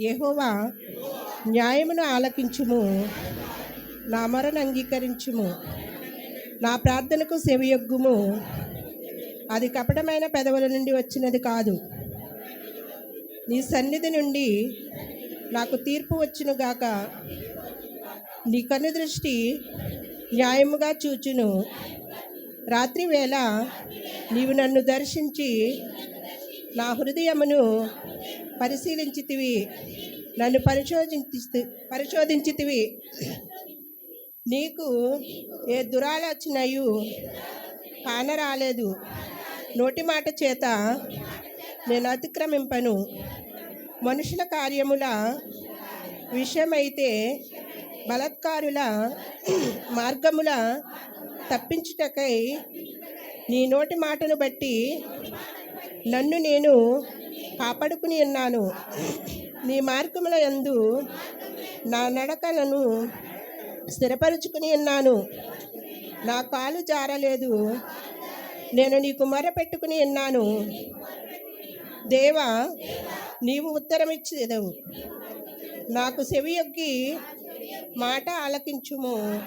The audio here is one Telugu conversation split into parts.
యహోవా న్యాయమును ఆలకించుము. నా మరణ అంగీకరించుము. నా ప్రార్థనకు సెవియొగ్గుము. అది కపటమైన పెదవుల నుండి వచ్చినది కాదు. నీ సన్నిధి నుండి నాకు తీర్పు వచ్చునుగాక నీ కను దృష్టి న్యాయముగా చూచును. రాత్రి వేళ నీవు నన్ను దర్శించి నా హృదయమును పరిశీలించితివి. నన్ను పరిశోధించి పరిశోధించితివి. నీకు ఏ దురాలోచనయు కానరాలేదు. నోటి మాట చేత నేను అతిక్రమింపను. మనుషుల కార్యముల విషయమైతే బలత్కారుల మార్గముల తప్పించుటకై నీ నోటి మాటను బట్టి నన్ను నేను కాపాడుకుని ఉన్నాను. నీ మార్గముల ఎందు నా నడకలను స్థిరపరుచుకుని ఉన్నాను. నా కాలు జారలేదు. నేను నీకు మొర పెట్టుకుని ఉన్నాను. దేవా నీవు ఉత్తరం ఇచ్చేదవు నాకు చెవియొగ్గి మాట ఆలకించుము.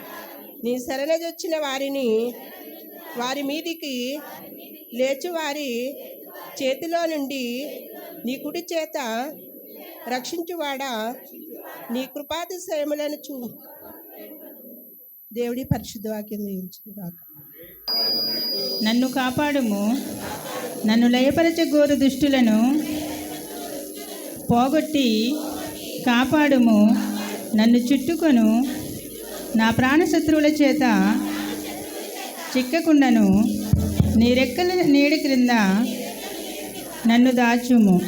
నీ శరణజొచ్చిన వారిని వారి మీదికి లేచు వారి చేతిలో నుండి నీ కుడి చేత రక్షించువాడా? నీ కృపాతిశయములను చూ దేవుడి పరిశుద్ధవాక్యం నన్ను కాపాడుము. నన్ను లయపరచగోరు దుష్టులను పోగొట్టి కాపాడుము. నన్ను చుట్టుకొను. నా ప్రాణశత్రువుల చేత చిక్కకుండను. నీ రెక్కల నీడి క్రింద నన్ను దాచుము.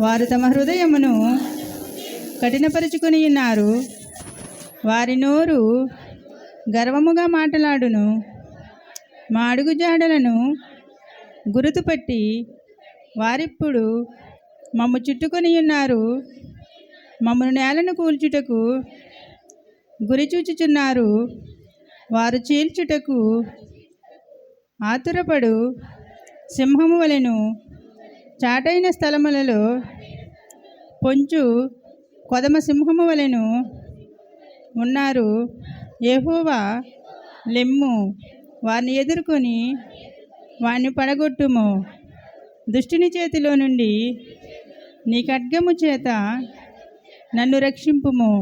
వారు తమ హృదయమును కఠినపరుచుకుని ఉన్నారు. వారి నోరు గర్వముగా మాటలాడును. మా అడుగుజాడలను గుర్తుపట్టి వారిప్పుడు మమ్ము చుట్టుకొని ఉన్నారు. మమ్మను నేలను కూల్చుటకు గురి చూచుచున్నారు. వారు చీల్చుటకు ఆతురపడు. సింహము వలెను చాటైన స్థలములలో పొంచు కొదమ సింహము వలెను ఉన్నారు. యెహోవా లెమ్ము. వారిని ఎదుర్కొని వారిని పడగొట్టుము. దుష్టుని చేతిలో నుండి నీ ఖడ్గము చేత నన్ను రక్షింపుము.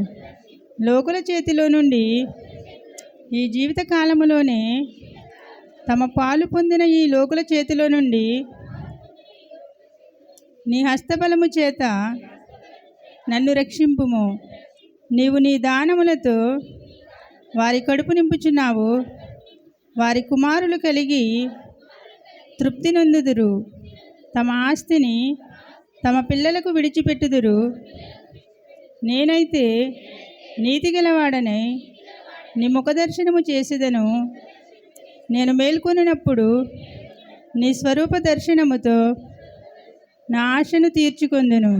లోకుల చేతిలో నుండి ఈ జీవిత కాలములోనే తమ పాలు పొందిన ఈ లోకుల చేతిలో నుండి నీ హస్తబలము చేత నన్ను రక్షింపుము. నీవు నీ దానములతో వారి కడుపు నింపుచున్నావు. వారి కుమారులు కలిగి తృప్తి నొందుదురు. తమ ఆస్తిని తమ పిల్లలకు విడిచిపెట్టుదురు. నేనైతే నీతిగలవాడనై నీ ముఖదర్శనము చేసేదను. నేను మేల్కొనినప్పుడు నీ స్వరూప దర్శనముతో నా ఆశను తీర్చుకొందును.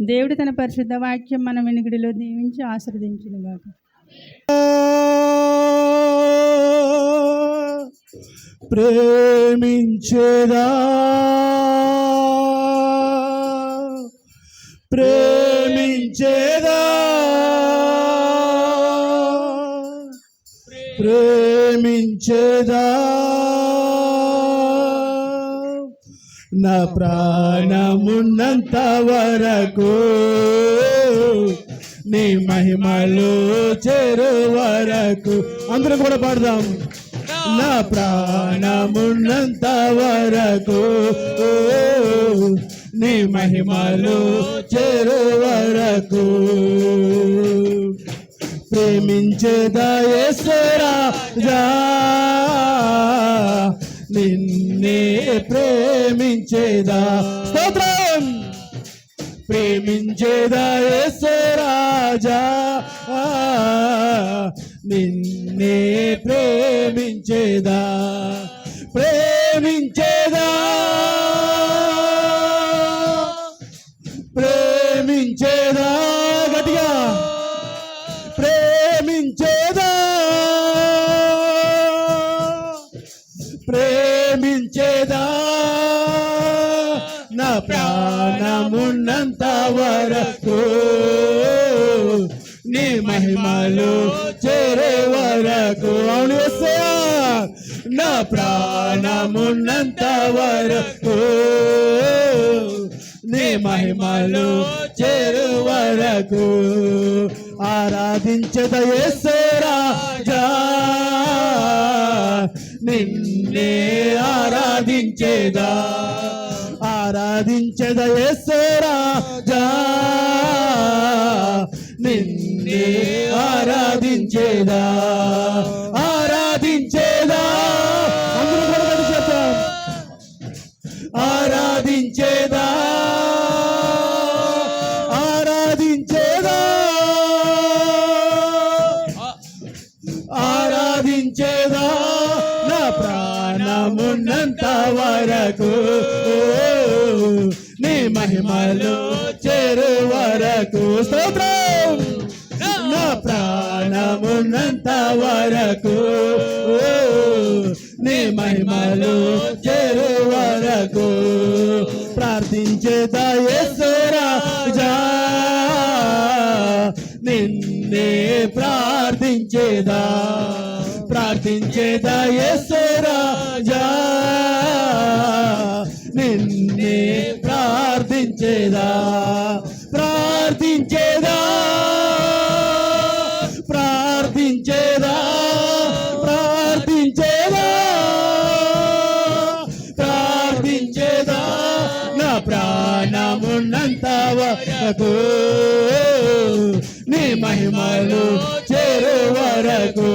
దేవుడు తన పరిశుద్ధ వాక్యం మన వెనుకడిలో దీవించి ఆశ్రదించును గాక ప్రేమించేదా? వరకు నీ మహిమలు చెరు వరకు. అందరూ కూడా పాడదాం. నా ప్రాణమున్నంత వరకు నీ మహిమలు చెరు వరకు. ప్రేమించేదా యేసరాజా నిన్నే ప్రేమించేదా. స్తోత్ర. ప్రేమించేదేసరాజా నిన్నే ప్రేమించేదా? ప్రేమించేదా? ప్రేమించేదా? గట్టిగా. ప్రేమించేదా? ప్రేమించేదా? నా ప్రాణమున్నంత వరకు నీ మహిమలు చేరే వరకు. అవును నా ప్రాణమున్నంత వరకు నీ మహిమలు చేరు వరకు. ఆరాధించద నిన్నే ఆరాధించేదా. ఆరాధించద నిన్నే ఆరాధించేదా. ఆరాధించేదా. ఆరాధించేదా. ఆరాధించేదా. ఆరాధించేదా. నా ప్రాణమున్నంత వరకు. మహిమలు చెరు వరకు స్తోత్రం. నా ప్రాణమున్నంత వరకు నీ మహిమలు చెరు వరకు. ప్రార్థించేదా యేసు రాజా నిన్నే ప్రార్థించేదా ప్రార్థించేదా యేసు రాజా నిన్నే ప్రార్థించేదా ప్రార్థించేదా ప్రార్థించేదా ప్రార్థించేదా ప్రార్థించేదా నా ప్రాణమున్నంత వరకు నీ మహిమలు చేరు వరకు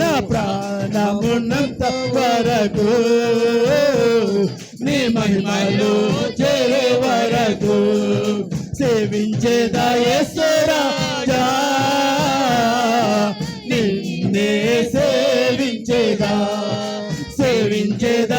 నా ప్రాణమున్నంత వరకు నీ మహిమలు చేరే వరకు సేవించేదా యేసు నిన్నే సేవించేదా సేవించేదా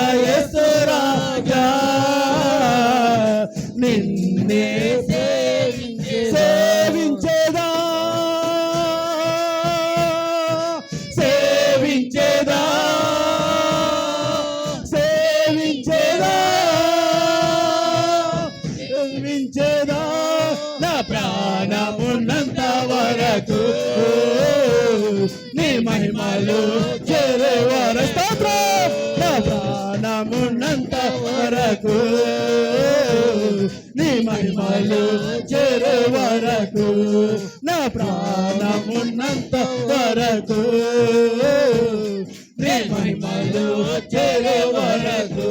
నీ చెరవర. చేరే వర స్తోత్రం! నా ప్రాణమున్నంత వరకు నీ మహిమలు చేరే నా ప్రాణమున్నంత వరకు నీ మహిమలు చేరే వరకు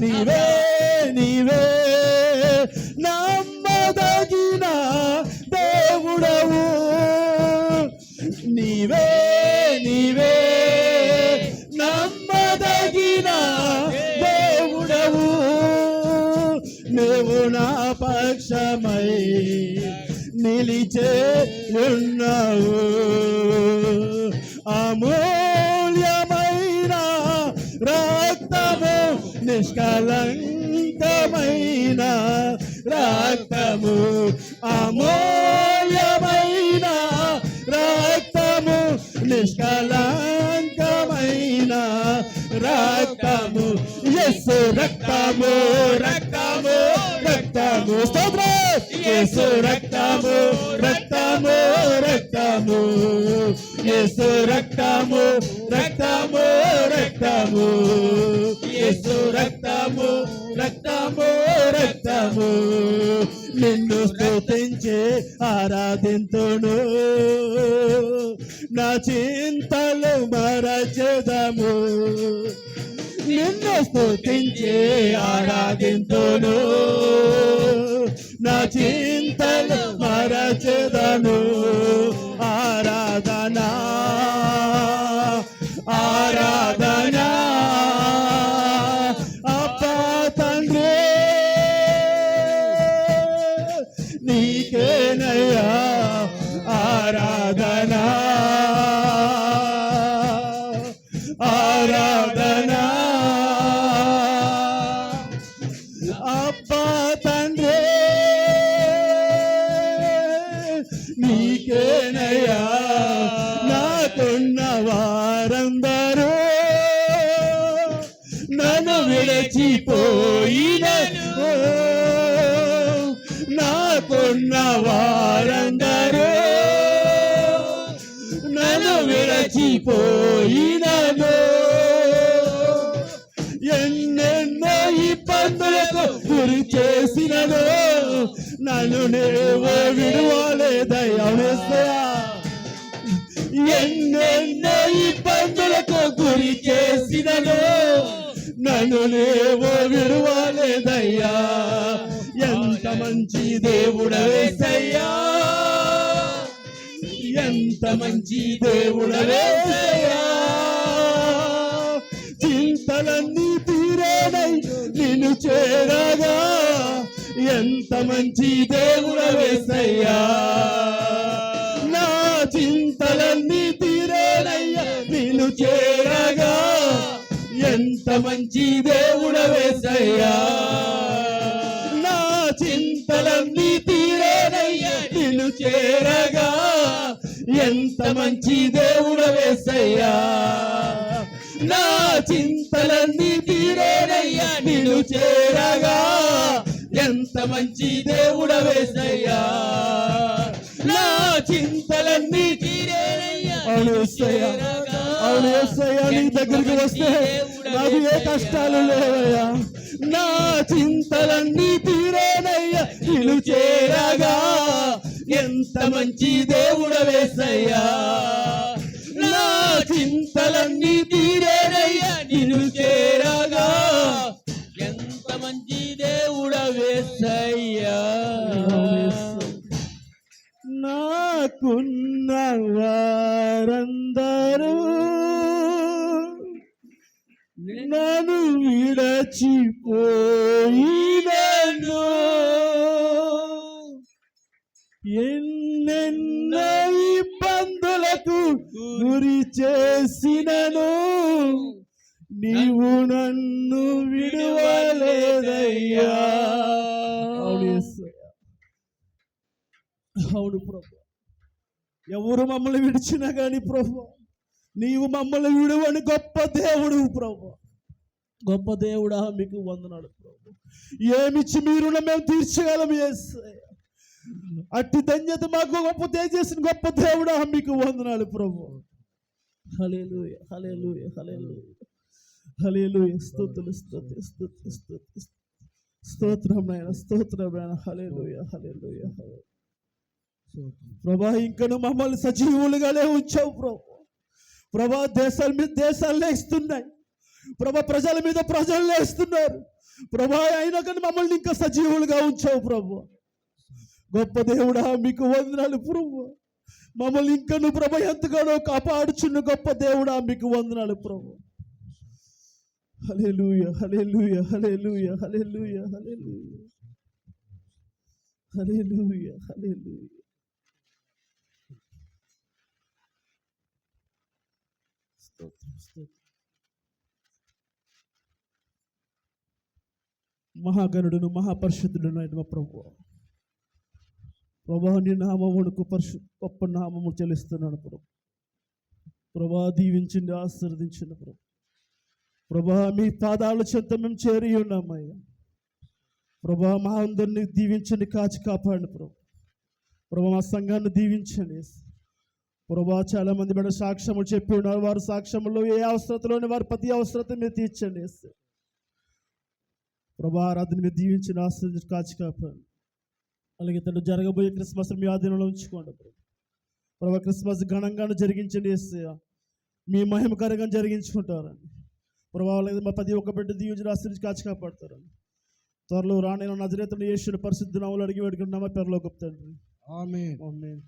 నీవే నీవే నమ్మదగిన దేవుడవు. నీవే నీవే నిలిచే ఉన్నావు. అమూల్యమైన రక్తము నిష్కలంకమైన రక్తము అమూల్యమైన రక్తము నిష్కలంకమైన రక్తము ఎస్ రక్తము రక్తము రక్తము. స్తోత్రం! యేసు రక్తము రక్తము రక్తము. యేసు రక్తము రక్తము రక్తము. యేసు రక్తము రక్తము రక్తము. నిన్ను స్తుతించే ఆరాధింతును. నా చింతలు మరచెదము. నిన్ను స్తుతించే ఆరాధింతును. నా చింతలు మరచెదను. ఆరాధనా ఆరాధన. వారందరూ నన్ను విడచిపోయినను. నాకు వారందరూ. నన్ను విరచిపోయినను ఎన్నెన్నో ఇబ్బందులకు గురి చేసినను. నన్ను నేవో విడువలేదయ్యా ఎన్నెన్నో ఇబ్బందులకు గురి చేసినను. నన్ను నేవో విడువలేదయ్యా. ఎంత మంచి దేవుడవేసయ్యా ఎంత మంచి దేవుడవేసయ్యా చింతలన్నీ తీరేనై నిన్ను చేరగా. ఎంత మంచి దేవుడవేసయ్యా నా చింత ఎంత మంచి దేవుడవేసయ్యా నా చింతలన్నీ తీరేనయ్యా నిన్ను చేరగా. ఎంత మంచి దేవుడవేసయ్యా నా చింతలన్నీ తీరేనయ్యా నిన్ను చేరగా. ఎంత మంచి దేవుడవేసయ్యా నా చింతలన్నీ తీరేనయ్యా అవును అవును నీ దగ్గరికి వస్తే నాకు ఏ కష్టాలు లేవయ్యా. నా చింతలన్నీ తీరేనయ్యా. చేరగా ఎంత మంచి దేవుడవేసయ్యా నా చింతలన్నీ గురి చేసినను నీవు నన్ను విడవలేదయ్యా. అవును ప్రభు. ఎవరు మమ్మల్ని విడిచినా కానీ ప్రభు నీవు మమ్మల్ని విడువని గొప్ప దేవుడు ప్రభు. గొప్ప దేవుడా మీకు వందనాడు ప్రభు. ఏమిచ్చి మీరు మేము తీర్చగలం యేసయ్య. అట్టి ధన్యత మాకు గొప్ప చేసిన గొప్ప దేవుడా మీకు వందనాలు ప్రభు. హలేలుయ హలేలుయ హలేలుయ హలేలుయ స్తుతులు స్తుతి స్తుతి స్తుతి స్తోత్రం నాయన స్తోత్రం నాయన. హలేలుయ హలేలుయ ప్రభా ఇంకను మమ్మల్ని సజీవులుగానే ఉంచావు ప్రభు. ప్రభా దేశాల మీద దేశాలు లేస్తున్నాయి. ప్రభా ప్రజల మీద ప్రజలు లేస్తున్నారు. ప్రభా అయినా కానీ మమ్మల్ని ఇంకా సజీవులుగా ఉంచావు ప్రభు. గొప్ప దేవుడా మీకు వందనాలు ప్రభు మమ్మల్ని ఇంకా నువ్వు ప్రభ ఎంతగానో కాపాడుచున్న గొప్ప దేవుడా మీకు వందనాలు ప్రభు హల్లెలూయ హల్లెలూయ హల్లెలూయ హల్లెలూయ హల్లెలూయ. హల్లెలూయ హల్లెలూయ. స్తోత్రం స్తోత్రం. మహాగణుడును మహాపరిశుద్ధుడును అయిన మా ప్రభు ప్రభా నీ నామమునకు పరిశు గొప్ప నామము చెల్లిస్తున్నాను ప్రభు. ప్రభా దీవించండి ఆశీర్వదించండి ప్రభు. ప్రభా మీ పాదాల చెంత మేము చేరి ఉన్నామయ్యా ప్రభా మా అందరినీ దీవించండి కాచి కాపాడండి ప్రభు. ప్రభా మా సంఘాన్ని దీవించండి ప్రభా చాలా మంది బిడ్డ సాక్ష్యములు చెప్పి ఉన్నారు. వారు సాక్ష్యములో ఏ అవసరతలోనే వారు ప్రతి అవసరత మీరు తీర్చండి ప్రభా ఆరాధన మీరు దీవించిన ఆశ్రయించి కాచి కాపాడు అలాగే తను జరగబోయే క్రిస్మస్ మీ ఆధీనంలో ఉంచుకోండి ప్రభు. క్రిస్మస్ ఘనంగాను జరిగించండి యేసయ్య మీ మహిమకరంగా జరిగించుకుంటారని ప్రభావ లేదు మా ప్రతి ఒక్క బిడ్డ దీవించిన ఆశ్రయించి కాచి కాపాడతారని త్వరలో రానైన నజరేతను యేసుని పరిశుద్ధ నామలు అడిగి వేడుకున్నామా పేరులో గొప్ప తండ్రి. ఆమేన్.